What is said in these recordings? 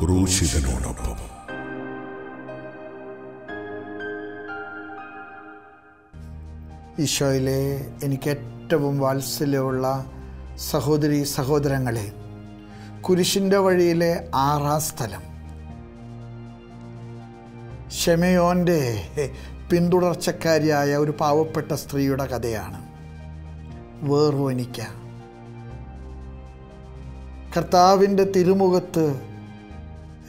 ക്രൂശിതനോടൊപ്പം. ഈശോയിലെ എനിക്ക് ഏറ്റവും വാത്സല്യമുള്ള സഹോദരി സഹോദരങ്ങളെ കുരിശിന്റെ വഴിയിലെ ആറാം സ്ഥലം. ഷെമയോന്റെ പിന്തുടർച്ചക്കാരിയായ ഒരു പാവപ്പെട്ട സ്ത്രീയുടെ കഥയാണ്. വേർവനിക്ക. കർത്താവിന്റെ തിരുമുഖത്ത്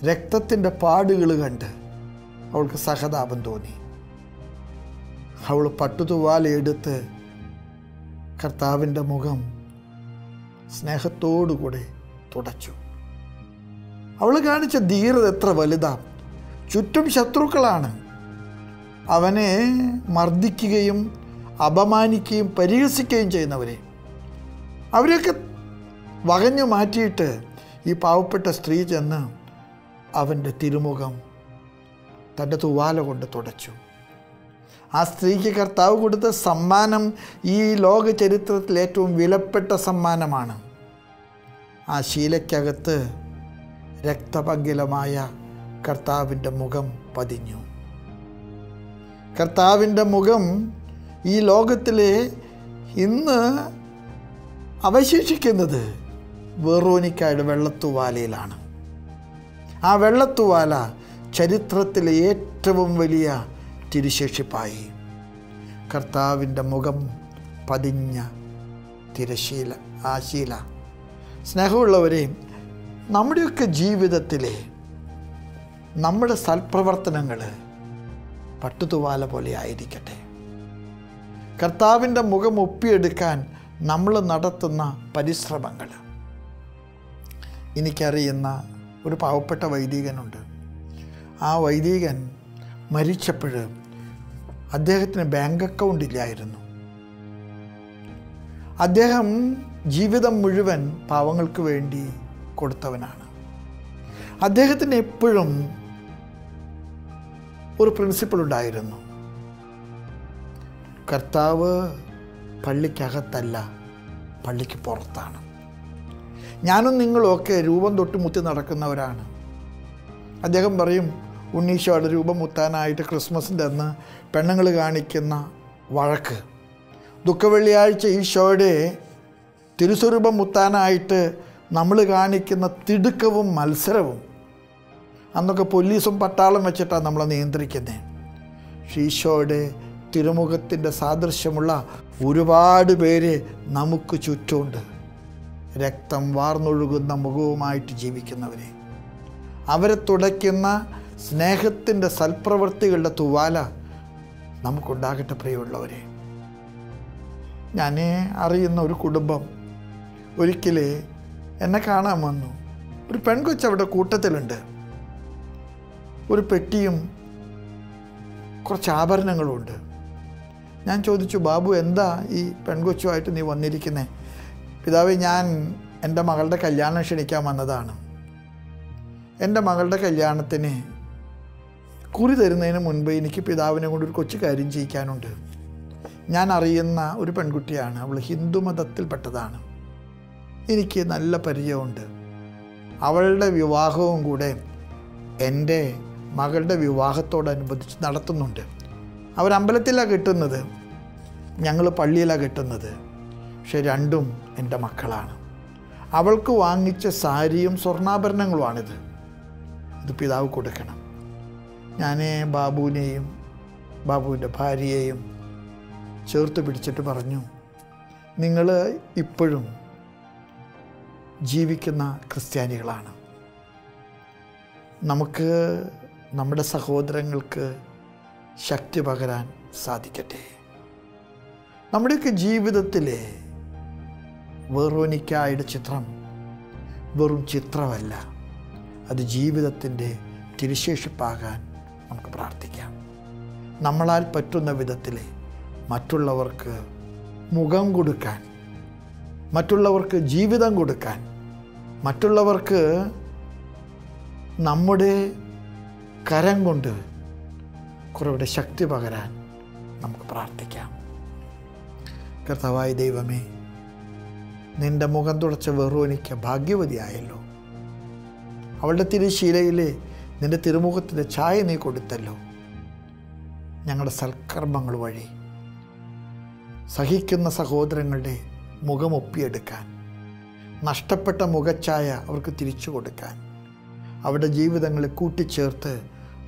രക്തത്തിന്റെ പാടുകൾ കണ്ട് അവൾക്ക് സഹതാപം തോന്നി. അവൾ പട്ടുതുവാലെടുത്ത് കർത്താവിന്റെ മുഖം സ്നേഹത്തോടുകൂടെ തുടച്ചു. അവൾ കാണിച്ച ധീരത എത്ര വലുതാ. ചുറ്റും ശത്രുക്കളാണ്. അവനെ മർദ്ദിക്കുകയും അപമാനിക്കുകയും പരിഹസിക്കുകയും ചെയ്യുന്നവരെ. അവരെയൊക്കെ വകഞ്ഞു മാറ്റിയിട്ട് ഈ പാവപ്പെട്ട സ്ത്രീ ചെന്ന് അവന്റെ തിരുമുഖം തന്റെ തുവാല കൊണ്ട് തുടച്ചു. ആ സ്ത്രീക്ക് കർത്താവ് കൊടുത്ത സമ്മാനം ഈ ലോക ചരിത്രത്തിൽ ഏറ്റവും വിലപ്പെട്ട സമ്മാനമാണ്. ആ ശീലയ്ക്കകത്ത് രക്തപങ്കിലമായ കർത്താവിന്റെ മുഖം പതിഞ്ഞു. കർത്താവിന്റെ മുഖം ഈ ലോകത്തിലെ ഇന്ന് അവശേഷിക്കുന്നത് വെറോനിക്കായുടെ വെള്ളത്തുവാലയിലാണ്. ആ വെള്ളത്തുവാല ചരിത്രത്തിലെ ഏറ്റവും വലിയ തിരുശേഷിപ്പായി. കർത്താവിന്റെ മുഖം പതിഞ്ഞ തിരശീല ആ ശീല. സ്നേഹമുള്ളവരെ നമ്മുടെയൊക്കെ ജീവിതത്തിലെ നമ്മുടെ സൽപ്രവർത്തനങ്ങൾ പട്ടുതുവാല പോലെ ആയിരിക്കട്ടെ. കർത്താവിന്റെ മുഖം ഒപ്പിയെടുക്കാൻ നമ്മൾ നടത്തുന്ന പരിശ്രമങ്ങൾ എനിക്കറിയുന്ന ഒരു പാവപ്പെട്ട വൈദികനുണ്ട്. ആ വൈദികൻ മരിച്ചപ്പോൾ അദ്ദേഹത്തിന് ബാങ്ക് അക്കൗണ്ട് ഇല്ലായിരുന്നു. അദ്ദേഹം ജീവിതം മുഴുവൻ പാവങ്ങൾക്ക് വേണ്ടി കൊടുത്തവനാണ്. അദ്ദേഹത്തിന് എപ്പോഴും ഒരു പ്രിൻസിപ്പിൾ ഉണ്ടായിരുന്നു. കർത്താവ് പള്ളിക്കകത്തല്ല പള്ളിക്ക് പുറത്താണ്. ഞാനും നിങ്ങളുമൊക്കെ രൂപം തൊട്ട് മുത്തി നടക്കുന്നവരാണ്. അദ്ദേഹം പറയും ഉണ്ണീശോയുടെ രൂപം മുത്താനായിട്ട് ക്രിസ്മസിന്റെ അന്ന് പെണ്ണുങ്ങൾ കാണിക്കുന്ന വഴക്ക്. ദുഃഖവെള്ളിയാഴ്ച ഈശോയുടെ തിരുസ്വരൂപം മുത്താനായിട്ട് നമ്മൾ കാണിക്കുന്ന തിടുക്കവും മത്സരവും. അന്നൊക്കെ പോലീസും പട്ടാളം വെച്ചിട്ടാണ് നമ്മളെ നിയന്ത്രിക്കുന്നത് ഈശോയുടെ തിരുമുഖത്തിന്റെ സാദൃശ്യമുള്ള ഒരുപാട് പേര് നമുക്ക് ചുറ്റുമുണ്ട്. രക്തം വാർന്നൊഴുകുന്ന മുഖവുമായിട്ട് ജീവിക്കുന്നവരെ അവരെ തുടയ്ക്കുന്ന സ്നേഹത്തിന്റെ സൽപ്രവൃത്തികളുടെ തുവാല നമുക്കുണ്ടാകട്ടെ പ്രിയമുള്ളവരെ. ഞാൻ അറിയുന്ന ഒരു കുടുംബം ഒരിക്കൽ എന്നെ കാണാൻ വന്നു. ഒരു പെൺകൊച്ച് അവിടെ കൂട്ടത്തിലുണ്ട്. ഒരു പെട്ടിയും കുറച്ച് ആഭരണങ്ങളുമുണ്ട്. ഞാൻ ചോദിച്ചു ബാബു എന്താ ഈ പെൺകൊച്ചുമായിട്ട് നീ വന്നിരിക്കുന്നത് പിതാവേ ഞാൻ എന്റെ മകളുടെ കല്യാണം ക്ഷണിക്കാൻ വന്നതാണ്. എന്റെ മകളുടെ കല്യാണത്തിന് കുറി തരുന്നതിന് മുൻപ് എനിക്ക് പിതാവിനെ കൊണ്ട് ഒരു കൊച്ചു കാര്യം ചെയ്യിക്കാനുണ്ട്. ഞാൻ അറിയുന്ന ഒരു പെൺകുട്ടിയാണ് അവൾ ഹിന്ദു മതത്തിൽപ്പെട്ടതാണ്. എനിക്ക് നല്ല പരിചയമുണ്ട്. അവളുടെ വിവാഹവും കൂടെ എന്റെ മകളുടെ വിവാഹത്തോടനുബന്ധിച്ച് നടത്തുന്നുണ്ട്. അവരമ്പലത്തിലാണ് കിട്ടുന്നത്. ഞങ്ങൾ പള്ളിയിലാണ് കിട്ടുന്നത്. പക്ഷെ രണ്ടും എന്റെ മക്കളാണ്. അവൾക്ക് വാങ്ങിച്ച സാരിയും സ്വർണാഭരണങ്ങളുമാണിത്. ഇത് പിതാവ് കൊടുക്കണം. ഞാൻ ബാബുവിനെയും ബാബുവിന്റെ ഭാര്യയെയും ചേർത്ത് പിടിച്ചിട്ട് പറഞ്ഞു നിങ്ങൾ ഇപ്പോഴും ജീവിക്കുന്ന ക്രിസ്ത്യാനികളാണ്. നമുക്ക് നമ്മുടെ സഹോദരങ്ങൾക്ക് ശക്തി പകരാൻ സാധിക്കട്ടെ. നമ്മുടെയൊക്കെ ജീവിതത്തിലെ വെറോനിക്കായുടെ ചിത്രം വെറും ചിത്രമല്ല. അത് ജീവിതത്തിന്റെ തിരുശേഷിപ്പാകാൻ നമുക്ക് പ്രാർത്ഥിക്കാം. നമ്മളാൽ പറ്റുന്ന വിധത്തിൽ മറ്റുള്ളവർക്ക് മുഖം കൊടുക്കാൻ മറ്റുള്ളവർക്ക് ജീവിതം കൊടുക്കാൻ മറ്റുള്ളവർക്ക് നമ്മുടെ കരം കൊണ്ട് കുറവിടെ ശക്തി പകരാൻ നമുക്ക് പ്രാർത്ഥിക്കാം. കർത്താവായ ദൈവമേ നിന്റെ മുഖം തുടച്ച വെറുവനിക്ക് ഭാഗ്യവതിയായല്ലോ. അവളുടെ തിരുശീലയിൽ നിന്റെ തിരുമുഖത്തിന്റെ ഛായ നീ കൊടുത്തല്ലോ. ഞങ്ങളുടെ സൽക്കർമ്മങ്ങൾ വഴി. സഹിക്കുന്ന സഹോദരങ്ങളുടെ മുഖമൊപ്പിയെടുക്കാൻ നഷ്ടപ്പെട്ട മുഖച്ചായ അവർക്ക് തിരിച്ചു കൊടുക്കാൻ. അവരുടെ ജീവിതങ്ങളെ കൂട്ടിച്ചേർത്ത്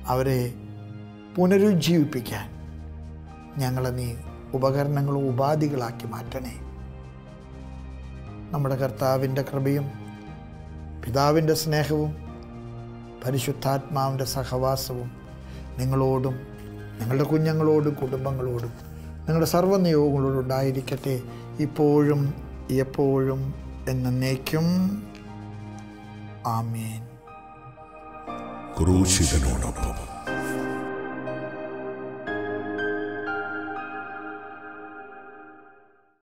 അവരെ പുനരുജ്ജീവിപ്പിക്കാൻ. ഞങ്ങളെ നീ ഉപകരണങ്ങളും ഉപാധികളാക്കി മാറ്റണേ. നമ്മുടെ കർത്താവിന്റെ കൃപയും പിതാവിന്റെ സ്നേഹവും പരിശുദ്ധാത്മാവിന്റെ സഹവാസവും നിങ്ങളോടും നിങ്ങളുടെ കുഞ്ഞുങ്ങളോടും കുടുംബങ്ങളോടും നിങ്ങളുടെ സർവനിയോഗങ്ങളോടും ഉണ്ടായിരിക്കട്ടെ. ഇപ്പോഴും എപ്പോഴും എന്നേക്കും. ആമേൻ. ക്രൂശിതനോടൊപ്പം